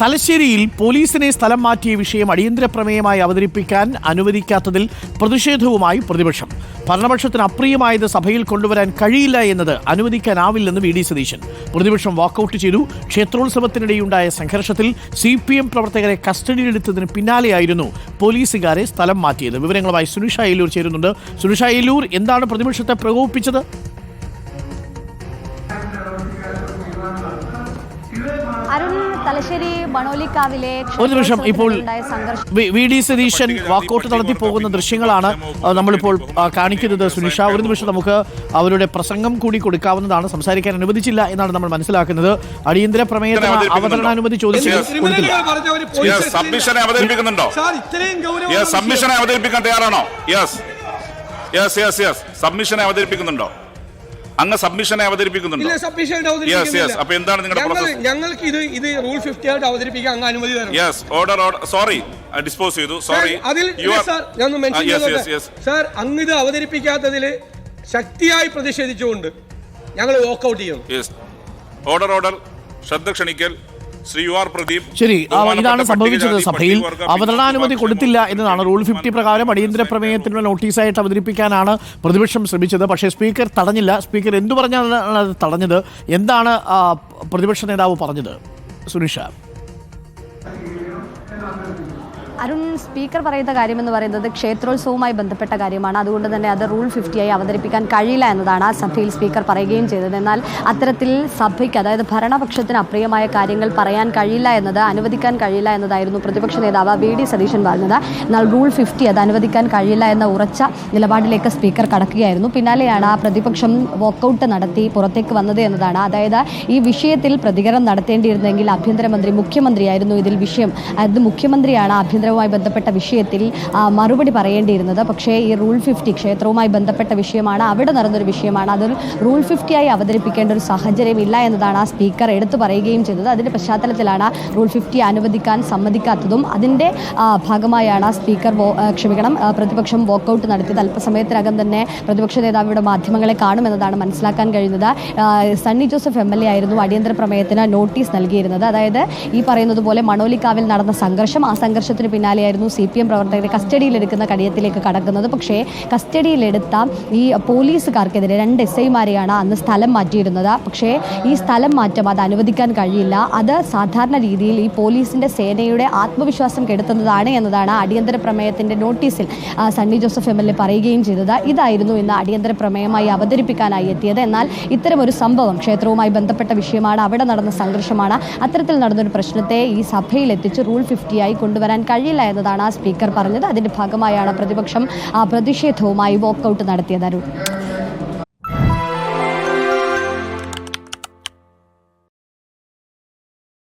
തലശ്ശേരിയിൽ പോലീസിനെ സ്ഥലം മാറ്റിയ വിഷയം അടിയന്തര പ്രമേയമായി അവതരിപ്പിക്കാൻ അനുവദിക്കാത്തതിൽ പ്രതിഷേധവുമായി പ്രതിപക്ഷം. ഭരണപക്ഷത്തിന് അപ്രിയമായത് സഭയിൽ കൊണ്ടുവരാൻ കഴിയില്ല എന്നത് അനുവദിക്കാനാവില്ലെന്ന് വി ഡി സതീശൻ. പ്രതിപക്ഷം വാക്കൌട്ട് ചെയ്തു. ക്ഷേത്രോത്സവത്തിനിടെയുണ്ടായ സംഘർഷത്തിൽ സി പി എം പ്രവർത്തകരെ കസ്റ്റഡിയിലെടുത്തതിന് പിന്നാലെയായിരുന്നു പോലീസുകാരെ സ്ഥലം മാറ്റിയത്. വിവരങ്ങളുമായി സുനിഷ അയ്യലൂർ ചേരുന്നുണ്ട്. സുനിഷ അയ്യലൂർ എന്താണ് പ്രതിപക്ഷത്തെ പ്രകോപിപ്പിച്ചത്? അരുൺ തലശ്ശേരി ഒരു നിമിഷം ഇപ്പോൾ വി- ഡി. സതീശൻ വാക്കൗട്ട് നടത്തി പോകുന്ന ദൃശ്യങ്ങളാണ് നമ്മളിപ്പോൾ കാണിക്കുന്നത്. സുനിഷ ഒരു നിമിഷം നമുക്ക് അവരുടെ പ്രസംഗം കൂടി കൊടുക്കാവുന്നതാണ്. സംസാരിക്കാൻ അനുവദിച്ചില്ല എന്നാണ് നമ്മൾ മനസ്സിലാക്കുന്നത്. അടിയന്തര പ്രമേയത്തിന് അവതരണാനുമതി ചോദിച്ചു Yes. കൊടുത്തില്ല. അവതരിപ്പിക്കുന്നുണ്ടോ? സബ്മിഷനെ അവതരിപ്പിക്കാൻ തയ്യാറാണോ? യെസ് യെസ് യെസ് യെസ് സബ്മിഷനെ അവതരിപ്പിക്കുന്നുണ്ടോ? അങ്ങ് സബ്മിഷനെ അവതരിപ്പിക്കുന്നുണ്ട്? Yes, yes. അപ്പൊ എന്താണ് നിങ്ങളുടെ process? ഞങ്ങൾക്ക് ഇത് ഇത് റൂൾ ഫിഫ്റ്റി ആയിട്ട് അവതരിപ്പിക്കാൻ അങ്ങ് അനുമതി തരണം. Yes order order sorry dispose ചെയ്തു. സോറി അതിൽ സാർ ഞാൻ mention yes yes yes sir അങ്ങ് ഇത് അവതരിപ്പിക്കാത്തതിൽ ശക്തിയായി പ്രതിഷേധിച്ചുകൊണ്ട് ഞങ്ങൾ വാക്ക്ഔട്ട് ചെയ്യുന്നു യെസ് ഓർഡർ ഓർഡർ ശ്രദ്ധ ക്ഷണിക്കൽ. Shri U R Pradeep. ശരി ഇതാണ് സംഭവിച്ചത് സഭയിൽ അവതരണാനുമതി കൊടുത്തില്ല എന്നതാണ് റൂൾ ഫിഫ്റ്റി പ്രകാരം അടിയന്തര പ്രമേയത്തിനുള്ള നോട്ടീസായിട്ട് അവതരിപ്പിക്കാനാണ് പ്രതിപക്ഷം ശ്രമിച്ചത്. പക്ഷേ സ്പീക്കർ തടഞ്ഞില്ല. സ്പീക്കർ എന്തു പറഞ്ഞാണ് തടഞ്ഞത്? എന്താണ് പ്രതിപക്ഷ നേതാവ് പറഞ്ഞത്? സുനിഷ. അരുൺ സ്പീക്കർ പറയുന്ന കാര്യമെന്ന് പറയുന്നത് ക്ഷേത്രോത്സവവുമായി ബന്ധപ്പെട്ട കാര്യമാണ്. അതുകൊണ്ട് തന്നെ അത് റൂൾ ഫിഫ്റ്റിയായി അവതരിപ്പിക്കാൻ കഴിയില്ല എന്നതാണ് ആ സഭയിൽ സ്പീക്കർ പറയുകയും ചെയ്തത്. എന്നാൽ അത്തരത്തിൽ സഭയ്ക്ക് അതായത് ഭരണപക്ഷത്തിന് അപ്രിയമായ കാര്യങ്ങൾ പറയാൻ കഴിയില്ല എന്നത് അനുവദിക്കാൻ കഴിയില്ല എന്നതായിരുന്നു പ്രതിപക്ഷ നേതാവ് വി ഡി സതീശൻ പറഞ്ഞത്. എന്നാൽ റൂൾ ഫിഫ്റ്റി അത് അനുവദിക്കാൻ കഴിയില്ല എന്ന ഉറച്ച നിലപാടിലേക്ക് സ്പീക്കർ കടക്കുകയായിരുന്നു. പിന്നാലെയാണ് ആ പ്രതിപക്ഷം വോക്കൗട്ട് നടത്തി പുറത്തേക്ക് വന്നത് എന്നതാണ്. അതായത് ഈ വിഷയത്തിൽ പ്രതികരണം നടത്തേണ്ടിയിരുന്നെങ്കിൽ ആഭ്യന്തരമന്ത്രി മുഖ്യമന്ത്രിയായിരുന്നു ഇതിൽ വിഷയം. അത് മുഖ്യമന്ത്രിയാണ് ആഭ്യന്തരവുമായി ബന്ധപ്പെട്ട വിഷയത്തിൽ മറുപടി പറയേണ്ടിയിരുന്നത്. പക്ഷേ ഈ റൂൾ ഫിഫ്റ്റി ക്ഷേത്രവുമായി ബന്ധപ്പെട്ട വിഷയമാണ് അവിടെ നടന്നൊരു വിഷയമാണ്. അതൊരു റൂൾ ഫിഫ്റ്റിയായി അവതരിപ്പിക്കേണ്ട ഒരു സാഹചര്യം ഇല്ല എന്നതാണ് ആ സ്പീക്കർ എടുത്തു പറയുകയും ചെയ്തത്. അതിന്റെ പശ്ചാത്തലത്തിലാണ് റൂൾ ഫിഫ്റ്റി അനുവദിക്കാൻ സമ്മതിക്കാത്തതും അതിന്റെ ഭാഗമായാണ് സ്പീക്കർ ക്ഷമിക്കണം പ്രതിപക്ഷം വോക്കൌട്ട് നടത്തിയത്. അല്പസമയത്തിനകം തന്നെ പ്രതിപക്ഷ നേതാവിയുടെ മാധ്യമങ്ങളെ കാണുമെന്നതാണ് മനസ്സിലാക്കാൻ കഴിയുന്നത്. Sunny Joseph M L A ആയിരുന്നു അടിയന്തര പ്രമേയത്തിന് നോട്ടീസ് നൽകിയിരുന്നത്. അതായത് ഈ പറയുന്നത് പോലെ മണോലിക്കാവിൽ നടന്ന സംഘർഷം. ആ സംഘർഷത്തിന് പിന്നാലെയായിരുന്നു സി പി എം പ്രവർത്തകരെ കസ്റ്റഡിയിലെടുക്കുന്ന കടിയത്തിലേക്ക് കടക്കുന്നത്. പക്ഷേ കസ്റ്റഡിയിലെടുത്ത ഈ പോലീസുകാർക്കെതിരെ രണ്ട് എസ് ഐമാരെയാണ് അന്ന് സ്ഥലം മാറ്റിയിരുന്നത്. പക്ഷേ ഈ സ്ഥലം മാറ്റം അത് അനുവദിക്കാൻ കഴിയില്ല. അത് സാധാരണ രീതിയിൽ ഈ പോലീസിന്റെ സേനയുടെ ആത്മവിശ്വാസം കെടുത്തുന്നതാണ് എന്നതാണ് അടിയന്തര പ്രമേയത്തിന്റെ നോട്ടീസിൽ Sunny Joseph M L A പറയുകയും ചെയ്തത്. ഇതായിരുന്നു ഇന്ന് അടിയന്തര പ്രമേയമായി അവതരിപ്പിക്കാനായി എത്തിയത്. എന്നാൽ ഇത്തരമൊരു സംഭവം ക്ഷേത്രവുമായി ബന്ധപ്പെട്ട വിഷയമാണ്. അവിടെ നടന്ന സംഘർഷമാണ്. അത്തരത്തിൽ നടന്നൊരു പ്രശ്നത്തെ ഈ സഭയിൽ എത്തിച്ച് റൂൾ ഫിഫ്റ്റിയായി കൊണ്ടുവരാൻ കഴിയില്ല എന്നതാണ് സ്പീക്കർ പറഞ്ഞത്. അതിന്റെ ഭാഗമായാണ് പ്രതിപക്ഷം ആ, പ്രതിഷേധവുമായി വാക്കൌട്ട് നടത്തിയത് അരുൺ.